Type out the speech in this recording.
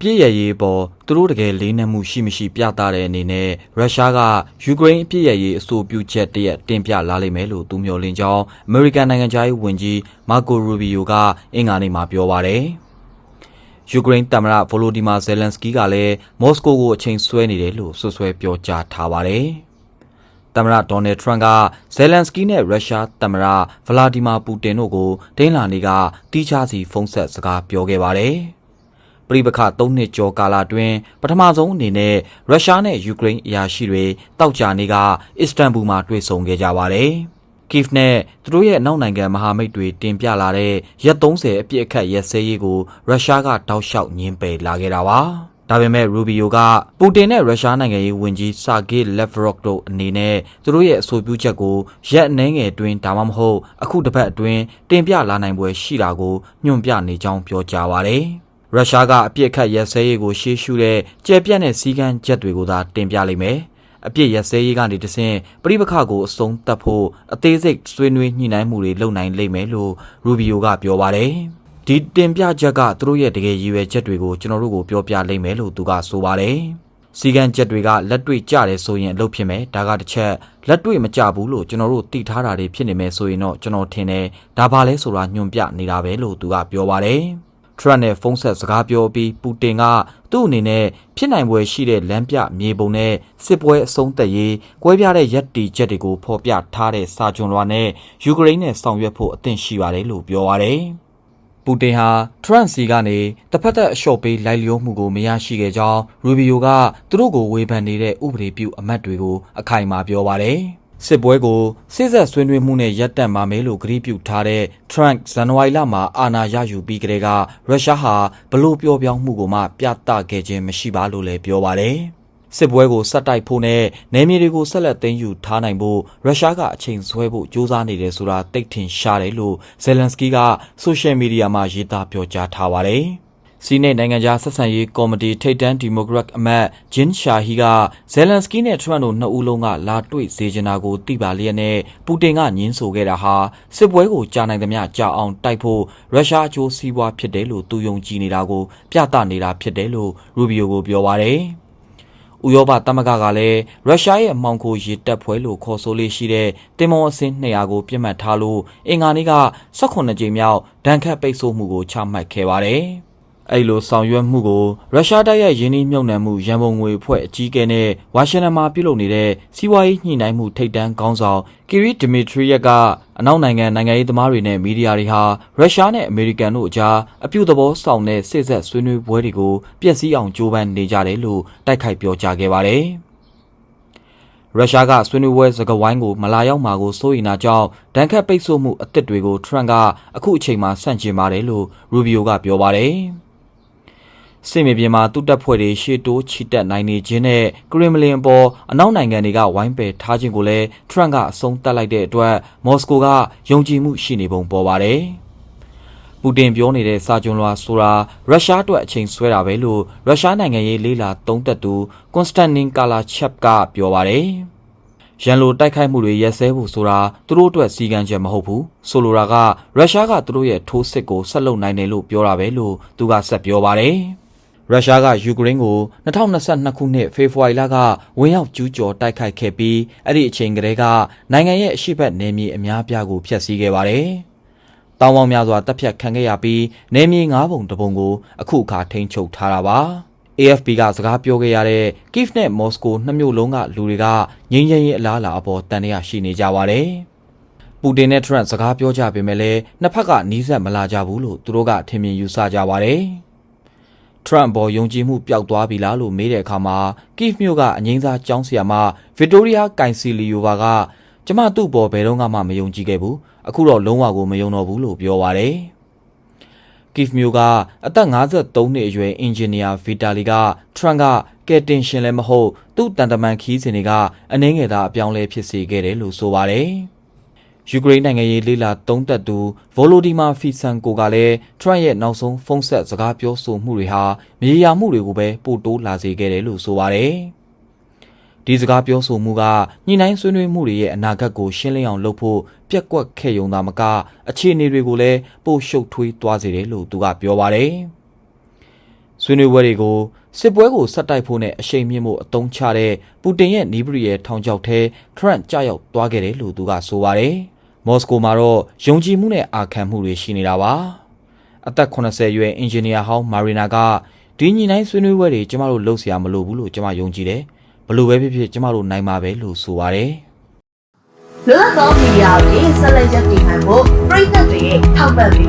ပြစ်ရရေးပေါ်သူတို့တကယ်လေးနက်မှုရှိမရှိပြသတဲ့အနေနဲ့ရုရှားကယူကရိန်းအပြစ်ရရေးအဆိုပြုချက်တရက်တင်ပြလာလိမ့်မယ်လို့သူမျှော်လင့်ကြောင်းအမေရိကန်နိုင်ငံသားရေးဝန်ကြီးမာကိုရူဘီယိုကအင်္ဂါနေ့မှာပြောပါတယ်။ယူကရိန်းသမ္မတဗိုလိုဒီမာဇယ်လန်စကီးကလည်းမော်စကိုကိုအချိန်ဆွဲနေတယ်လို့ဆွဆွဲပြောကြားထားပါတယ်။သမ္မတဒေါ်နယ်ထရန့်ကဇယ်လန်စကီးနဲ့ရုရှားသမ္မတဗလာဒီမာပူတင်တို့ကိုဒိန်းလာနေကတီးခြားစီဖုန်းဆက်စကားပြောခဲ့ပါတယ်။ ပရိပခ၃နှစ်ကျော်ကာလအတွင်းပထမဆုံးအနေနဲ့ရုရှားနဲ့ယူကရိန်းအရာရှိတွေတောက်ကြနေကအစ္စတန်ဘူမှာတွေ့ဆုံခဲ့ကြပါတယ်။ Kiev နဲ့သူတို့ရဲ့နောက်နိုင်ငံမဟာမိတ်တွေတင်ပြလာတဲ့ရက်30အပြည့်အခတ်ရက်စဲရေးကိုရုရှားကတောက်လျှောက်ညှင်းပယ်လာခဲ့တာပါ။ဒါပေမဲ့ရူဘီယိုကပူတင်နဲ့ရုရှားနိုင်ငံရေးဝန်ကြီးဆာဂေးလက်ဗရော့တို့အနေနဲ့သူတို့ရဲ့အဆိုပြုချက်ကိုရက်အနှဲငယ်အတွင်းဒါမှမဟုတ်အခုတစ်ပတ်အတွင်းတင်ပြလာနိုင်ပွဲရှိတာကိုညွှန်ပြနေကြောင်းပြောကြားပါတယ်။ ရုရှားကအပြစ်ခတ်ရက်စဲရေးကိုရှေးရှုတဲ့ကြဲပြန့်တဲ့စီကံချက်တွေကိုသာတင်ပြလိမ့်မယ်။အပြစ်ရက်စဲရေးကနေတဆင့်ပြိပခကိုအဆုံးသတ်ဖို့အသေးစိတ်ဆွေးနွေးညှိနှိုင်းမှုတွေလုပ်နိုင်လိမ့်မယ်လို့ရူဘီယိုကပြောပါတယ်။ဒီတင်ပြချက်ကသူတို့ရဲ့တကယ်ရည်ရွယ်ချက်တွေကိုကျွန်တော်တို့ကိုပြောပြလိမ့်မယ်လို့သူကဆိုပါတယ်။စီကံချက်တွေကလက်တွေ့ကြတယ်ဆိုရင်အလုပ်ဖြစ်မယ်ဒါကတစ်ချက်လက်တွေ့မကြဘူးလို့ကျွန်တော်တို့သိထားတာတွေဖြစ်နေမယ်ဆိုရင်တော့ကျွန်တော်ထင်တယ်ဒါပါလဲဆိုတာညွှန်ပြနေတာပဲလို့သူကပြောပါတယ်။ ထရန့်နဲ့ဖုန်းဆက်စကားပြောပြီးပူတင်ကသူ့အနေနဲ့ဖြစ်နိုင်ပွဲရှိတဲ့လမ်းပြမြေပုံနဲ့စစ်ပွဲအဆုံးသတ်ရေးကွဲပြားတဲ့ရက်တီချက်တွေကိုဖော်ပြထားတဲ့စာချွန်လွှာနဲ့ယူကရိန်းနဲ့ဆောင်ရွက်ဖို့အသင့်ရှိပါတယ်လို့ပြောပါတယ်။ပူတင်ဟာထရန့်စီကနေတစ်ဖက်သက်အလျှော့ပေးလိုက်လျောမှုကိုမရရှိခဲ့ကြောင်းရူဘီယိုကသူတို့ကိုဝေဖန်နေတဲ့ဥပဒေပြုအမတ်တွေကိုအခိုင်အမာပြောပါတယ်။ စစ်ပွဲကိုစစ်ဆက်ဆွေးနွေးမှုနဲ့ရပ်တန့်ပါမယ်လို့ကြေညာထားတဲ့ Trump ဇန်နဝါရီလမှာအာဏာရယူပြီးကတည်းကရုရှားဟာဘလို့ပြောပြောင်းမှုကိုမှပြသခဲ့ခြင်းမရှိပါလို့လည်းပြောပါတယ်။စစ်ပွဲကိုဆက်တိုက်ဖို့နဲ့နယ်မြေတွေကိုဆက်လက်သိမ်းယူထားနိုင်ဖို့ရုရှားကအချိန်ဆွဲဖို့ကြိုးစားနေတယ်ဆိုတာသိထင်ရှားတယ်လို့ဇယ်လန်စကီးကဆိုရှယ်မီဒီယာမှာရေးသားပြောကြားထားပါတယ်။ စီနိတ်နိုင်ငံခြားဆက်ဆံရေးကော်မတီထိပ်တန်းဒီမိုကရက်အမတ်ဂျင်းရှာဟီကဇယ်လန်စကီနဲ့ထရန့်တို့နှစ်ဦးလုံးကလာတွေ့စေချင်တာကိုသိပါလျက်နဲ့ပူတင်ကညင်းဆိုခဲ့တာဟာစစ်ပွဲကိုကြာနိုင်သမျှကြာအောင်တိုက်ဖို့ရုရှားအကျိုးစီးပွားဖြစ်တယ်လို့သူယုံကြည်နေတာကိုပြသနေတာဖြစ်တယ်လို့ရူဘီယိုကိုပြောပါတယ်။ဥရောပသမဂ္ဂကလည်းရုရှားရဲ့အမောင်ခိုရေတက်ဖွဲလို့ခေါ်ဆိုလေးရှိတဲ့တင်မောအစင်း200ကိုပြစ်မှတ်ထားလို့အင်္ဂါနေ့က18ကြိမ်မြောက်ဒဏ်ခတ်ပိတ်ဆို့မှုကိုချမှတ်ခဲ့ပါတယ်။ အဲ့လိုဆောင်ရွက်မှုကိုရုရှားတပ်ရဲ့ယင်းနှိမ့်မြုပ်နှံမှုရန်ပုံငွေအဖွဲ့အကြီးအကဲနဲ့ဝါရှင်တန်မှာပြုလုပ်နေတဲ့စီးပွားရေးညှိနှိုင်းမှုထိပ်တန်းခေါင်းဆောင်ကီရီဒမီထရီယက်ကအနောက်နိုင်ငံနိုင်ငံရေးသမားတွေနဲ့မီဒီယာတွေဟာရုရှားနဲ့အမေရိကန်တို့အကြားအပြုသဘောဆောင်တဲ့စစ်ဆက်ဆွေးနွေးပွဲတွေကိုပြည့်စည်အောင်ကြိုးပမ်းနေကြတယ်လို့တိုက်ခိုက်ပြောကြားခဲ့ပါတယ်။ရုရှားကဆွေးနွေးပွဲစကားဝိုင်းကိုမလာရောက်မှာကိုစိုးရိမ်တာကြောင့်ဒဏ်ခတ်ပိတ်ဆို့မှုအသစ်တွေကိုထရန့်ကအခုအချိန်မှာဆန့်ကျင်ပါတယ်လို့ရူဘီယိုကပြောပါတယ်။ စစ်မြေပြင်မှာတူတက်ဖွဲ့တွေရှေ့တိုးချီတက်နိုင်နေခြင်းနဲ့ကရင်မလင်အပေါ်အနောက်နိုင်ငံတွေကဝိုင်းပယ်ထားခြင်းကိုလည်းထရန့်ကအဆုံးသတ်လိုက်တဲ့အတွက်မော်စကိုကယုံကြည်မှုရှိနေပုံပေါ်ပါတယ်။ပူတင်ပြောနေတဲ့စာကြွန်လွှာဆိုတာရုရှားအတွက်အချိန်ဆွဲတာပဲလို့ရုရှားနိုင်ငံရေးလေးလာသုံးသက်သူကွန်စတန်နင်ကာလာချက်ကပြောပါတယ်။ရန်လိုတိုက်ခိုက်မှုတွေရက်စဲဖို့ဆိုတာသူတို့အတွက်စီကံချက်မဟုတ်ဘူးဆိုလိုတာကရုရှားကသူတို့ရဲ့ထိုးစစ်ကိုဆက်လုပ်နိုင်တယ်လို့ပြောတာပဲလို့သူကဆက်ပြောပါတယ် ရုရှားကယူကရိန်းကို2022ခုနှစ်ဖေဖော်ဝါရီလကဝင်ရောက်ကျူးကျော်တိုက်ခိုက်ခဲ့ပြီးအဲ့ဒီအချိန်ကတည်းကနိုင်ငံရဲ့အရှိတ်နယ်မြေအများပြားကိုဖျက်ဆီးခဲ့ပါတယ်။တောင်ပေါင်းများစွာတပ်ဖြတ်ခံခဲ့ရပြီးနယ်မြေ၅ပုံတပုံကိုအခုအခါထိန်းချုပ်ထားတာပါ။ AFP ကစကားပြောခဲ့ရတဲ့ Kiev နဲ့ Moscow နှစ်မြို့လုံးကလူတွေကငြိမ်းချမ်းရေးအလားအလာအပေါ်တန်တရားရှိနေကြပါတယ်။ပူတင်နဲ့ထရန့်စကားပြောကြပေမဲ့လည်းနှစ်ဖက်ကနီးစပ်မလာကြဘူးလို့သူတို့ကထင်မြင်ယူဆကြပါတယ်။ ထရန့်ပေါ်ယုံကြည်မှုပျောက်သွားပြီလားလို့မေးတဲ့အခါမှာကိဖ်မြို့ကအငိမ့်စားကျောင်းဆရာမဗစ်တိုးရီယာကိုင်စီလီယိုဘာကကျမသူ့ပေါ်ဘယ်တော့မှမယုံကြည်ခဲ့ဘူးအခုတော့လုံးဝကိုမယုံတော့ဘူးလို့ပြောပါတယ်ကိဖ်မျိုးကအသက်53နှစ်အရွယ်အင်ဂျင်နီယာဗီတာလီကထရန့်ကကယ်တင်ရှင်လည်းမဟုတ်သူ့တန်တမန်ခီးစဉ်တွေကအနှင်းငယ်သားအပြောင်းလဲဖြစ်စေခဲ့တယ်လို့ဆိုပါတယ်။ ယူကရိန်းနိုင်ငံရေးလေးလာသုံးသက်သူဗိုလိုဒီမာဖီဆန်ကိုကလည်းထရန့်ရဲ့နောက်ဆုံးဖုန်းဆက်စကားပြောဆိုမှုတွေဟာမြေယာမှုတွေကိုပဲပို့တိုးလာစေခဲ့တယ်လို့ဆိုပါတယ်။ဒီစကားပြောဆိုမှုကညှိနှိုင်းဆွေးနွေးမှုတွေရဲ့အနာဂတ်ကိုရှင်းလင်းအောင်လုပ်ဖို့ပြက်ကွက်ခဲ့ရုံသာမကအခြေအနေတွေကိုလည်းပို့ရှုပ်ထွေးသွားစေတယ်လို့သူကပြောပါတယ်။ဆွေးနွေးပွဲတွေကို စစ်ပွဲကိုဆက်တိုက်ဖို့နဲ့အရှိန်မြင့်ဖို့အသုံးချတဲ့ပူတင်ရဲ့နီးပရီရဲ့ထောင်ချောက်ထဲထရန့်ကြောက်ရောက်သွားခဲ့တယ်လို့သူကဆိုပါတယ်။မော်စကိုမှာတော့ယုံကြည်မှုနဲ့အာခံမှုတွေရှိနေတာပါ။အသက်80ရွယ်အင်ဂျင်နီယာဟောင်းမာရီနာကဒီညီနိုင်ဆွေးနွေးပွဲတွေကျမတို့လုပ်เสียမလို့ဘူးလို့ကျမယုံကြည်တယ်။ဘလို့ပဲဖြစ်ဖြစ်ကျမတို့နိုင်မှာပဲလို့ဆိုပါတယ်။ လွတ်လပ်သောမီဒီယာတွေဆက်လက်ရပ်တည်နိုင်ဖို့ပြည်သက်တွေရဲ့ထောက်ပံ့ပေးမှု